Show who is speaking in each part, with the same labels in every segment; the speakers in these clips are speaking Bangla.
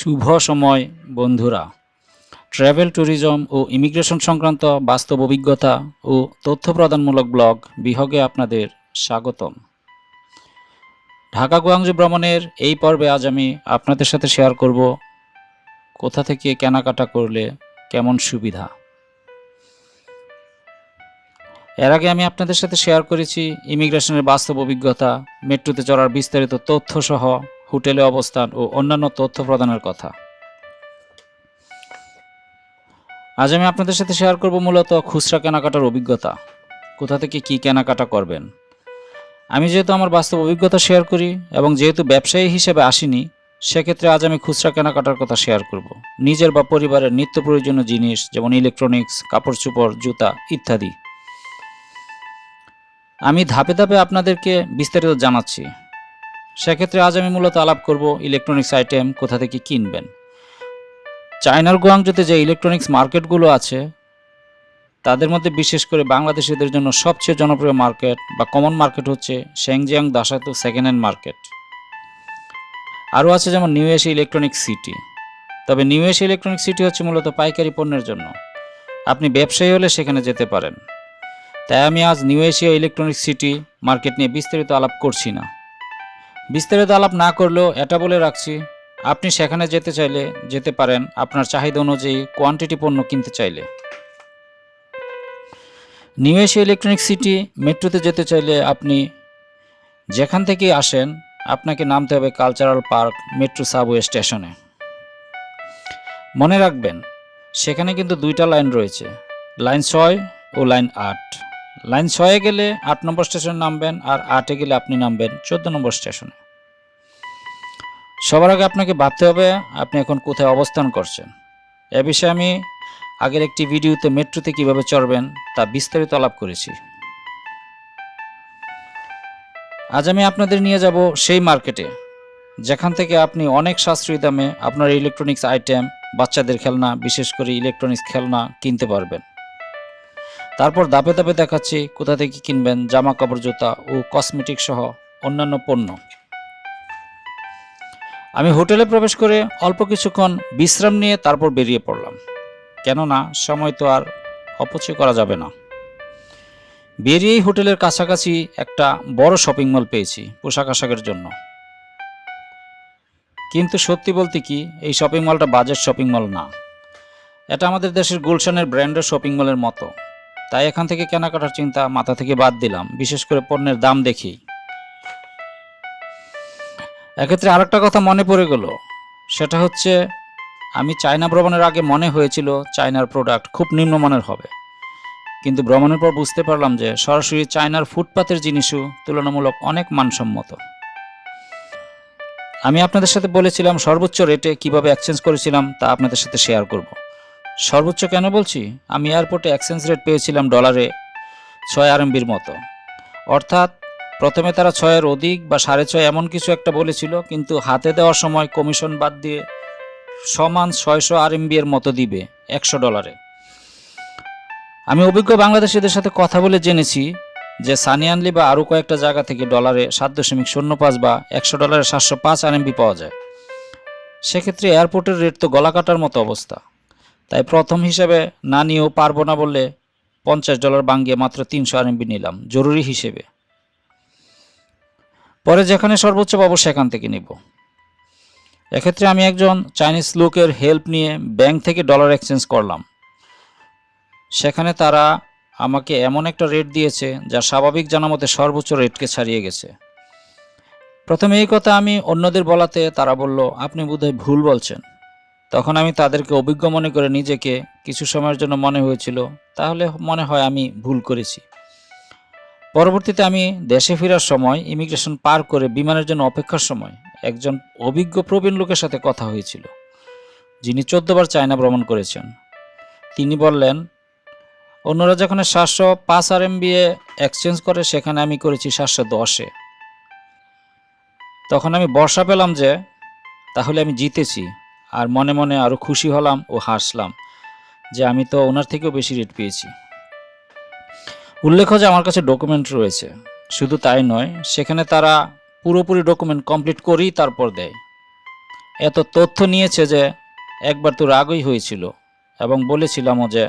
Speaker 1: শুভ সময়, বন্ধুরা। ট্রাভেল ট্যুরিজম ও ইমিগ্রেশন সংক্রান্ত বাস্তব অভিজ্ঞতা ও তথ্য প্রদানমূলক ব্লগ বিহগে আপনাদের স্বাগতম। ঢাকা গুয়াংজু ভ্রমণের এই পর্বে আজ আমি আপনাদের সাথে শেয়ার করব, কোথা থেকে কেনাকাটা করলে কেমন সুবিধা। এর আগে আমি আপনাদের সাথে শেয়ার করেছি ইমিগ্রেশনের বাস্তব অভিজ্ঞতা, মেট্রোতে চড়ার বিস্তারিত তথ্য সহ হোটেলে অবস্থান ও অন্যান্য তথ্য প্রদানের কথা। আজ আমি আপনাদের সাথে শেয়ার করব মূলত খুচরা কেনাকাটার অভিজ্ঞতা। কোথা থেকে কি কেনাকাটা করবেন? আমি যেহেতু আমার বাস্তব অভিজ্ঞতা শেয়ার করি এবং যেহেতু ব্যবসায়ী হিসেবে আসিনি, সেক্ষেত্রে আজ আমি খুচরা কেনাকাটার কথা শেয়ার করব। নিজের বা পরিবারের নিত্য প্রয়োজনীয় জিনিস যেমন ইলেকট্রনিক্স কাপড় চোপড়, জুতা ইত্যাদি। আমি ধাপে ধাপে আপনাদেরকে বিস্তারিত জানাচ্ছি। সেক্ষেত্রে আজ আমি মূলত আলাপ করব ইলেকট্রনিক্স আইটেম কোথা থেকে কিনবেন। চায়নার গুয়াংজুতে যে ইলেকট্রনিক্স মার্কেটগুলো আছে, তাদের মধ্যে বিশেষ করে বাংলাদেশিদের জন্য সবচেয়ে জনপ্রিয় মার্কেট বা কমন মার্কেট হচ্ছে শ্যাংজিয়াং দাসাতু সেকেন্ড হ্যান্ড মার্কেট আরও আছে যেমন নিউ এশিয়া ইলেকট্রনিক সিটি তবে নিউ এশিয়া ইলেকট্রনিক সিটি হচ্ছে মূলত পাইকারি পণ্যের জন্য। আপনি ব্যবসায়ী হলে সেখানে যেতে পারেন। তাই আমি আজ New Asia electronic city market নিয়ে বিস্তারিত আলাপ করছি না। বিস্তারিত আলাপ না করলেও এটা বলে রাখছি, আপনি সেখানে যেতে চাইলে যেতে পারেন আপনার চাহিদা অনুযায়ী কোয়ান্টিটি পণ্য কিনতে চাইলে। নিউ এশিয়া ইলেকট্রনিক সিটি মেট্রোতে যেতে চাইলে আপনি যেখান থেকে আসেন, আপনাকে নামতে হবে কালচারাল পার্ক মেট্রো সাবওয়ে স্টেশনে মনে রাখবেন, সেখানে কিন্তু দুইটা লাইন রয়েছে লাইন ছয় ও লাইন আট। লাইন ছয়ে গেলে আট নম্বর স্টেশনে নামবেন আর আটে গেলে আপনি নামবেন চোদ্দ নম্বর স্টেশনে সবার আগে আপনাকে ভাবতে হবে আপনি এখন কোথায় অবস্থান করছেন। এ বিষয়ে আমি আগের একটি ভিডিওতে মেট্রোতে কীভাবে চড়বেন তা বিস্তারিত আলাপ করেছি। আজ আমি আপনাদের নিয়ে যাব সেই মার্কেটে, যেখান থেকে আপনি অনেক সাশ্রয়ী দামে আপনার ইলেকট্রনিক্স আইটেম বাচ্চাদের খেলনা, বিশেষ করে ইলেকট্রনিক্স খেলনা কিনতে পারবেন। তারপর ধাপে ধাপে দেখাচ্ছি কোথা থেকে কিনবেন জামা কাপড় জুতা ও কসমেটিক সহ অন্যান্য পণ্য। আমি হোটেলে প্রবেশ করে অল্প কিছুক্ষণ বিশ্রাম নিয়ে তারপর বেরিয়ে পড়লাম। কেননা সময় তো আর অপচয় করা যাবে না। বেরিয়েই হোটেলের কাছাকাছি একটা বড় শপিং মল পেয়েছি পোশাক আশাকের জন্য। কিন্তু সত্যি বলতে কি, এই শপিং মলটা বাজেট শপিং মল না। এটা আমাদের দেশের গুলশানের ব্র্যান্ডের শপিং মলের মতো। তাই এখান থেকে কেনাকাটার চিন্তা মাথা থেকে বাদ দিলাম, বিশেষ করে পণ্যের দাম দেখেই এক্ষেত্রে আরেকটা কথা মনে পড়ে গেল। সেটা হচ্ছে, আমি চায়না ভ্রমণের আগে মনে হয়েছিল চায়নার প্রোডাক্ট খুব নিম্নমানের হবে। কিন্তু ভ্রমণের পর বুঝতে পারলাম যে সরাসরি চায়নার ফুটপাতের জিনিসও তুলনামূলক অনেক মানসম্মত। আমি আপনাদের সাথে বলেছিলাম সর্বোচ্চ রেটে কীভাবে এক্সচেঞ্জ করেছিলাম তা আপনাদের সাথে শেয়ার করব। সর্বোচ্চ কেন বলছি? আমি এয়ারপোর্টে এক্সচেঞ্জ রেট পেয়েছিলাম ডলারে ছয় আরএমবির মতো। অর্থাৎ প্রথমে তারা ছয়ের অধিক বা সাড়ে ছয় এমন কিছু একটা বলেছিল, কিন্তু হাতে দেওয়ার সময় কমিশন বাদ দিয়ে সমান ছয়শো আরএমবি এর মতো দিবে, একশো ডলারে। আমি অভিজ্ঞ বাংলাদেশিদের সাথে কথা বলে জেনেছি যে সানিয়ানলি বা আরও কয়েকটা জায়গা থেকে ডলারে সাত দশমিক শূন্য পাঁচ বা একশো ডলারে সাতশো পাঁচ আরএমবি পাওয়া যায়। সেক্ষেত্রে এয়ারপোর্টের রেট তো গলা কাটার মতো অবস্থা। তাই প্রথম হিসেবে না নিয়েও পারব না বললে পঞ্চাশ ডলার বাঙ্গিয়ে মাত্র তিনশো আরএমবি নিলাম, জরুরি হিসেবে। পরে যেখানে সর্বোচ্চ পাবো সেখান থেকে নিব। এক্ষেত্রে আমি একজন চাইনিজ লোকের হেল্প নিয়ে ব্যাংক থেকে ডলার এক্সচেঞ্জ করলাম। সেখানে তারা আমাকে এমন একটা রেট দিয়েছে যা স্বাভাবিক জানা মতে সর্বোচ্চ রেটকে ছাড়িয়ে গেছে। প্রথমে এই কথা আমি অন্যদের বলাতে তারা বলল, আপনি বোধহয় ভুল বলছেন। তখন আমি তাদেরকে অভিজ্ঞ মনে করে নিজেকে কিছু সময়ের জন্য মনে হয়েছিল, তাহলে মনে হয় আমি ভুল করেছি। পরবর্তীতে আমি দেশে ফেরার সময় ইমিগ্রেশন পার করে বিমানের জন্য অপেক্ষার সময় একজন অভিজ্ঞ প্রবীণ লোকের সাথে কথা হয়েছিল, যিনি চোদ্দবার চায়না ভ্রমণ করেছেন। তিনি বললেন, অন্যরা যেখানে সাতশো পাঁচ আর এম এক্সচেঞ্জ করে, সেখানে আমি করেছি সাতশো দশে। তখন আমি বর্ষা পেলাম যে, তাহলে আমি জিতেছি, আর মনে মনে আরও খুশি হলাম ও হাসলাম যে আমি তো ওনার থেকেও বেশি রেট পেয়েছি। উল্লেখ্য যে আমার কাছে ডকুমেন্ট রয়েছে। শুধু তাই নয়, সেখানে তারা পুরোপুরি ডকুমেন্ট কমপ্লিট করেই তারপর দেয়। এত তথ্য নিয়েছে যে একবার তো রাগই হয়েছিল এবং বলেছিলামও যে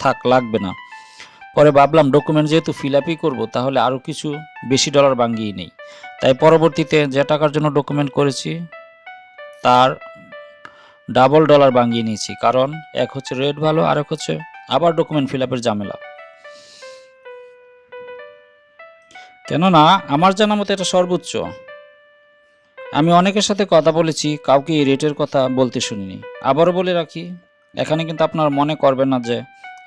Speaker 1: থাক, লাগবে না। পরে ভাবলাম ডকুমেন্ট যেহেতু ফিল আপই করব, তাহলে আরও কিছু বেশি ডলার বাঙ্গিয়ে নেই। তাই পরবর্তীতে যে টাকার জন্য ডকুমেন্ট করেছি, তার ডাবল ডলার বাঙ্গিয়ে নিয়েছি। কারণ এক হচ্ছে রেট ভালো আর এক হচ্ছে আবার ডকুমেন্ট ফিল আপের ঝামেলা। কেননা আমার জানা মতো এটা সর্বোচ্চ। আমি অনেকের সাথে কথা বলেছি, কাউকে এই রেটের কথা বলতে শুনিনি। আবারও বলে রাখি, এখানে কিন্তু আপনার মনে করবেন না যে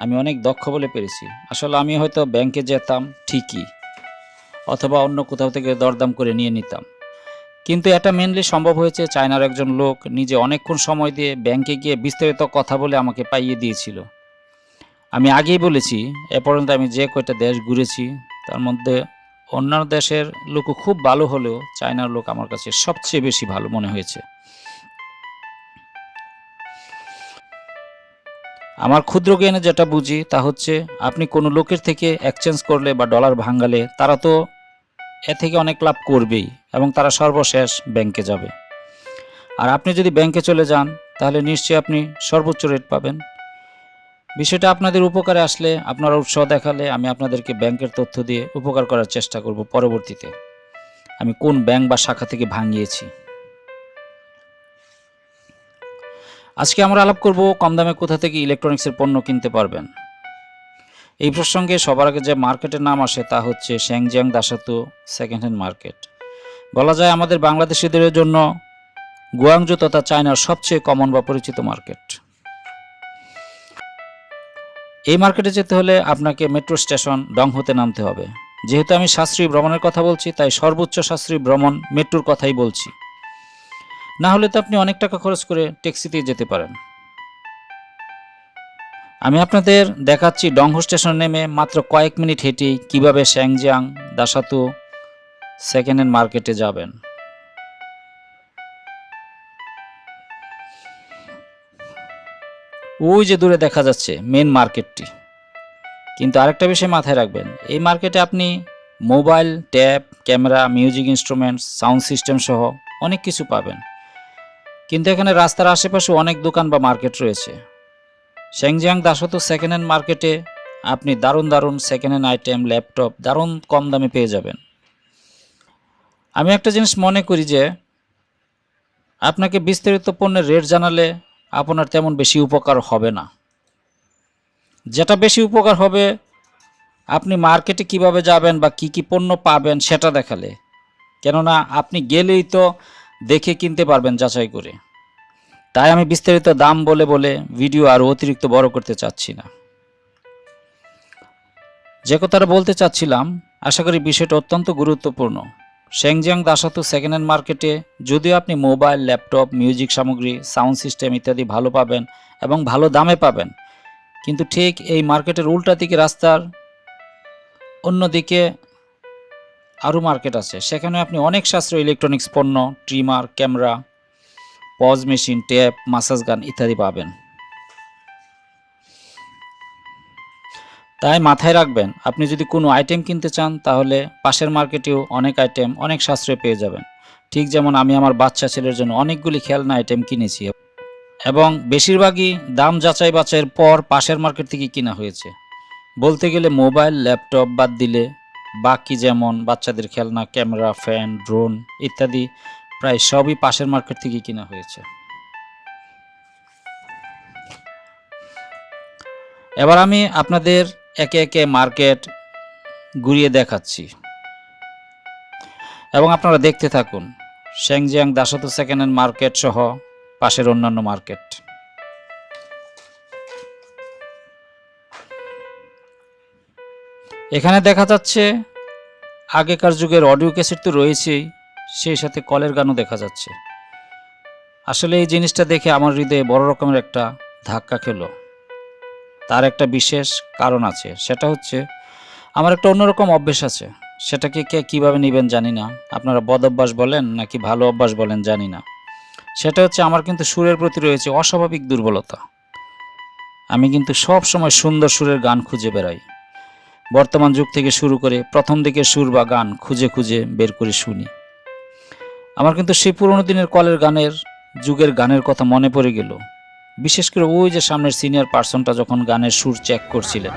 Speaker 1: আমি অনেক দক্ষ বলে পেরেছি। আসলে আমি হয়তো ব্যাংকে যেতাম, ঠিকই, অথবা অন্য কোথাও থেকে দরদাম করে নিয়ে নিতাম। কিন্তু এটা মেনলি সম্ভব হয়েছে চায়নার একজন লোক নিজে অনেকক্ষণ সময় দিয়ে ব্যাংকে গিয়ে বিস্তারিত কথা বলে আমাকে পাইয়ে দিয়েছিল। আমি আগেই বলেছি, এ পর্যন্ত আমি যে কয়টা দেশ ঘুরেছি, তার মধ্যে অন্যান্য দেশের লোকও খুব ভালো হলেও চায়নার লোক আমার কাছে সবচেয়ে বেশি ভালো মনে হয়েছে। আমার ক্ষুদ্র জ্ঞানে যেটা বুঝি তা হচ্ছে, আপনি কোনো লোকের থেকে এক্সচেঞ্জ করলে বা ডলার ভাঙালে তারা তো এ থেকে অনেক লাভ করবেই এবং তারা সর্বশেষ ব্যাংকে যাবে। আর আপনি যদি ব্যাংকে চলে যান, তাহলে নিশ্চয়ই আপনি সর্বোচ্চ রেট পাবেন। বিষয়টা আপনাদের উপকারে আসলে, আপনারা উৎসাহ দেখালে আমি আপনাদেরকে ব্যাংকের তথ্য দিয়ে উপকার করার চেষ্টা করব পরবর্তীতে। আমি কোন ব্যাংক বা শাখা থেকে ভাঙিয়েছি? আজকে আমরা আলাপ করব কম দামে কোথা থেকে ইলেকট্রনিক্সের পণ্য কিনতে পারবেন। এই প্রসঙ্গে সবার আগে যে মার্কেটের নাম আসে তা হচ্ছে শ্যাংজিয়াং দাসাতু সেকেন্ড হ্যান্ড মার্কেট বলা যায় আমাদের বাংলাদেশিদের জন্য গুয়াংজু তথা চায়নার সবচেয়ে কমন বা পরিচিত মার্কেট এই মার্কেটে যেতে হলে আপনাকে মেট্রো স্টেশন ডং হতে নামতে হবে। যেহেতু আমি সাশ্রয়ী ভ্রমণের কথা বলছি, তাই সর্বোচ্চ সাশ্রয়ী ভ্রমণ মেট্রোর কথাই বলছি। না হলে তো আপনি অনেক টাকা খরচ করে ট্যাক্সিতে যেতে পারেন। আমি আপনাদের দেখাচ্ছি ডংহো স্টেশন নেমে মাত্র কয়েক মিনিট হেঁটেই কীভাবে শ্যাংজিয়াং দাসাতু সেকেন্ড হ্যান্ড মার্কেটে যাবেন। ওই যে দূরে দেখা যাচ্ছে মেন মার্কেটটি কিন্তু আরেকটা বিষয় মাথায় রাখবেন, এই মার্কেটে আপনি mobile tab camera music instruments sound system সহ অনেক কিছু পাবেন। কিন্তু এখানে রাস্তার আশেপাশে অনেক দোকান বা মার্কেট রয়েছে। শ্যাংজিয়াং দাসত সেকেন্ড হ্যান্ড মার্কেটে আপনি দারুণ দারুণ সেকেন্ড হ্যান্ড আইটেম ল্যাপটপ দারুণ কম দামে পেয়ে যাবেন। আমি একটা জিনিস মনে করি যে, আপনাকে বিস্তারিত পণ্যের রেট জানালে আপনার তেমন বেশি উপকার হবে না। যেটা বেশি উপকার হবে, আপনি মার্কেটে কীভাবে যাবেন বা কি কি পণ্য পাবেন সেটা দেখালে। কেননা আপনি গেলেই তো দেখে কিনতে পারবেন যাচাই করে। তাই আমি বিস্তারিত দাম বলে বলে ভিডিও আর অতিরিক্ত বড় করতে চাচ্ছি না। যে কথাটা বলতে চাচ্ছিলাম, আশা করি বিষয়টা অত্যন্ত গুরুত্বপূর্ণ। শ্যাংজিয়াং দাসাতু সেকেন্ড হ্যান্ড মার্কেটে যদিও আপনি মোবাইল ল্যাপটপ মিউজিক সামগ্রী সাউন্ড সিস্টেম ইত্যাদি ভালো পাবেন এবং ভালো দামে পাবেন। কিন্তু ঠিক এই মার্কেটের উল্টা দিকে রাস্তার অন্যদিকে আরও মার্কেট আছে। সেখানে আপনি অনেক সাশ্রয় ইলেকট্রনিক্স পণ্য trimmer camera POS machine tap massage gun ইত্যাদি পাবেন। তাই মাথায় রাখবেন, আপনি যদি কোনো আইটেম কিনতে চান, তাহলে পাশের মার্কেটেও অনেক আইটেম অনেক সাশ্রয় পেয়ে যাবেন। ঠিক যেমন আমি আমার বাচ্চা ছেলের জন্য অনেকগুলি খেলনা আইটেম কিনেছি এবং বেশিরভাগই দাম যাচাই বাছাইয়ের পর পাশের মার্কেট থেকে কিনা হয়েছে। বলতে গেলে মোবাইল, ল্যাপটপ বাদ দিলে বাকি যেমন বাচ্চাদের খেলনা, ক্যামেরা, ফ্যান, ড্রোন ইত্যাদি প্রায় সবই পাশের মার্কেট থেকে কিনা হয়েছে। এবার আমি আপনাদের একে একে মার্কেট ঘুরিয়ে দেখাচ্ছি। এবং আপনারা দেখতে থাকুন শ্যাংজিয়াং দাসত সেকেন্ড হ্যান্ড মার্কেট সহ পাশের অন্যান্য মার্কেট। এখানে দেখা যাচ্ছে, আগেকার যুগের অডিও ক্যাসেট তো রয়েছেই, সেই সাথে কলের গানও দেখা যাচ্ছে। আসলে এই জিনিসটা দেখে আমার হৃদয়ে বড় রকমের একটা ধাক্কা খেলো। তার একটা বিশেষ কারণ আছে। সেটা হচ্ছে, আমার একটা অন্যরকম অভ্যেস আছে। সেটাকে কে কীভাবে নেবেন জানি না। আপনারা বদ অভ্যাস বলেন নাকি ভালো অভ্যাস বলেন জানি না। সেটা হচ্ছে, আমার কিন্তু সুরের প্রতি রয়েছে অস্বাভাবিক দুর্বলতা। আমি কিন্তু সব সময় সুন্দর সুরের গান খুঁজে বেড়াই। বর্তমান যুগ থেকে শুরু করে প্রথম দিকে সুর বা গান খুঁজে খুঁজে বের করে শুনি। আমার কিন্তু সেই পুরোনো দিনের কলের গানের, যুগের গানের কথা মনে পড়ে গেল। বিশেষ করে ওই যে সামনের সিনিয়র পার্সনটা যখন গানের সুর চেক করছিলেন,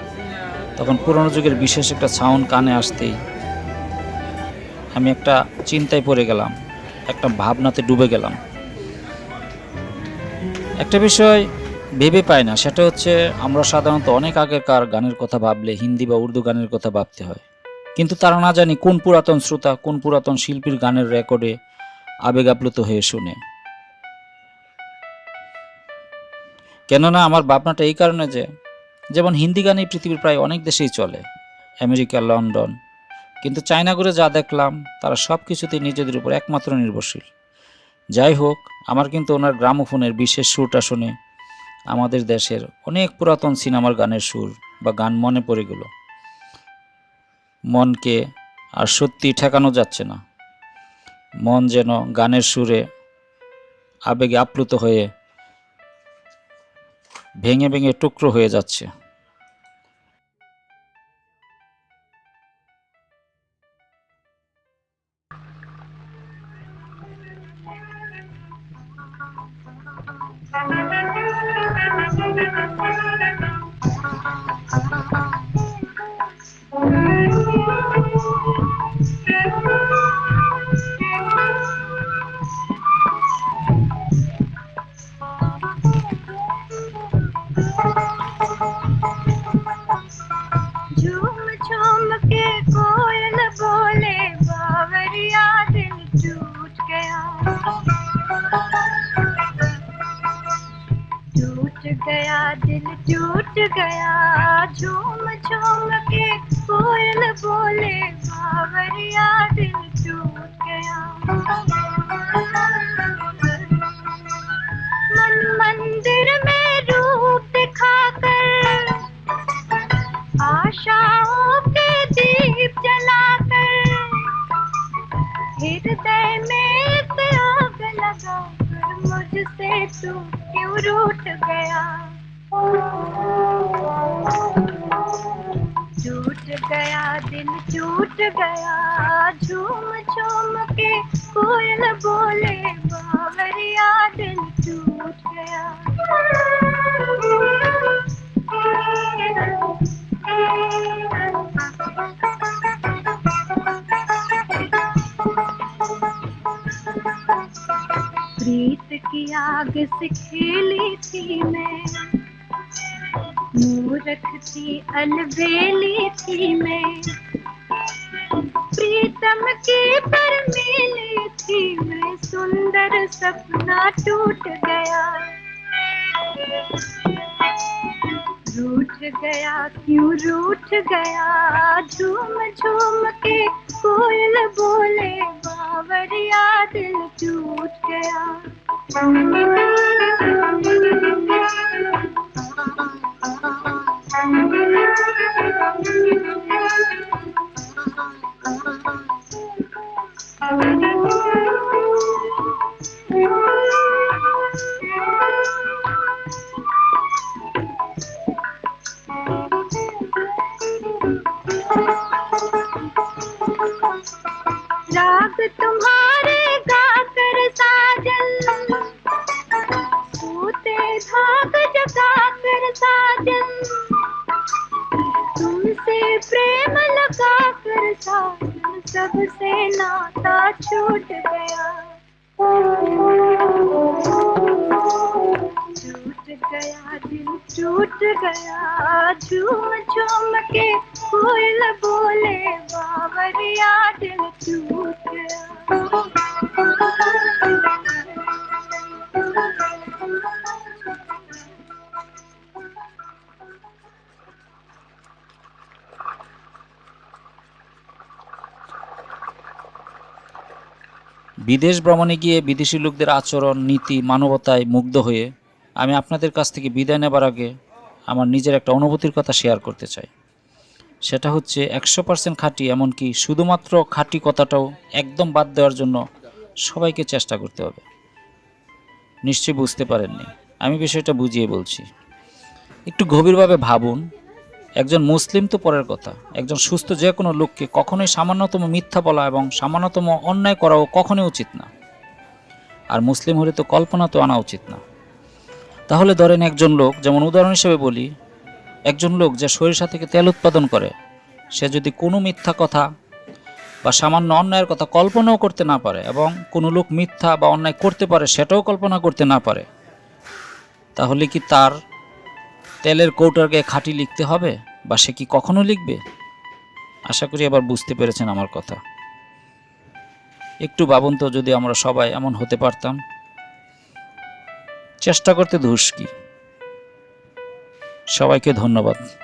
Speaker 1: তখন পুরনো যুগের বিশেষ একটা সাউন্ড কানে আসতেই আমি একটা চিন্তায় পড়ে গেলাম, একটা ভাবনাতে ডুবে গেলাম। একটা বিষয় ভেবে পাই না, সেটা হচ্ছে আমরা সাধারণত অনেক আগেকার গানের কথা ভাবলে হিন্দি বা উর্দু গানের কথা ভাবতে হয়। কিন্তু তারা না জানি কোন পুরাতন শ্রোতা, কোন পুরাতন শিল্পীর গানের রেকর্ডে আবেগ আপ্লুত হয়ে শুনে। কেননা আমার ভাবনাটা এই কারণে যে, যেমন হিন্দি গানই পৃথিবীর প্রায় অনেক দেশেই চলে, আমেরিকা, লন্ডন, কিন্তু চায়না করে যা দেখলাম, তারা সব কিছুতেই নিজেদের উপর একমাত্র নির্ভরশীল। যাই হোক, আমার কিন্তু ওনার গ্রামোফোনের বিশেষ সুরটা শুনে আমাদের দেশের অনেক পুরাতন সিনেমার গানের সুর বা গান মনে পড়ে গেল। মনকে আর সত্যি ঠেকানো যাচ্ছে না। মন যেন গানের সুরে আবেগে আপ্লুত হয়ে ভেঙে ভেঙে টুকরো হয়ে যাচ্ছে।
Speaker 2: गया, झूम झूम के कोयल बोले बावरिया दिल टूट गया। मन मंदिर में रूप दिखाकर, आशाओं के दीप जलाकर, हृदय में एक लगा कर मुझसे तू क्यों रूठ गया? टूट गया दिल टूट गया झूम झूम के कोयल बोले बावरिया दिल टूट प्रीत की आग से खेली थी मैं, मूरख थी अलबेली गया क्यों रूठ गया? झूम झूम के कोयल बोले बावरिया दिल टूट राग टूट गया झूम झूम के कोयल बोले बावरिया दिल टूट
Speaker 1: বিদেশ ভ্রমণে গিয়ে বিদেশি লোকদের আচরণ নীতি মানবতায় মুগ্ধ হয়ে আমি আপনাদের কাছ থেকে বিদায় নেবার আগে আমার নিজের একটা অনুভূতির কথা শেয়ার করতে চাই। সেটা হচ্ছে একশো পার্সেন্ট খাঁটি, এমনকি শুধুমাত্র খাঁটি কথাটাও একদম বাদ দেওয়ার জন্য সবাইকে চেষ্টা করতে হবে। নিশ্চয়ই বুঝতে পারেননি। আমি বিষয়টা বুঝিয়ে বলছি। একটু গভীরভাবে ভাবুন। একজন মুসলিম তো পরের কথা। একজন সুস্থ যে কোনো লোককে কখনোই সামান্যতম মিথ্যা বলা এবং সামান্যতম অন্যায় করাও কখনোই উচিত না। আর মুসলিম হলে তো কল্পনা তো আনা উচিত না। তাহলে ধরেন একজন লোক, যেমন উদাহরণ হিসেবে বলি, একজন লোক যে সরিষা থেকে তেল উৎপাদন করে, সে যদি কোনো মিথ্যা কথা বা সামান্য অন্যায়ের কথা কল্পনাও করতে না পারে এবং কোনো লোক মিথ্যা বা অন্যায় করতে পারে, সেটাও কল্পনা করতে না পারে, তাহলে কি তার তেলের কৌটারকে খাঁটি লিখতে হবে বা সে কি কখনো লিখবে? আশা করি এবার বুঝতে পেরেছেন আমার কথা। একটু ভাবুন তো যদি আমরা সবাই এমন হতে পারতাম। চেষ্টা করতে ধুস কি? সবাইকে ধন্যবাদ।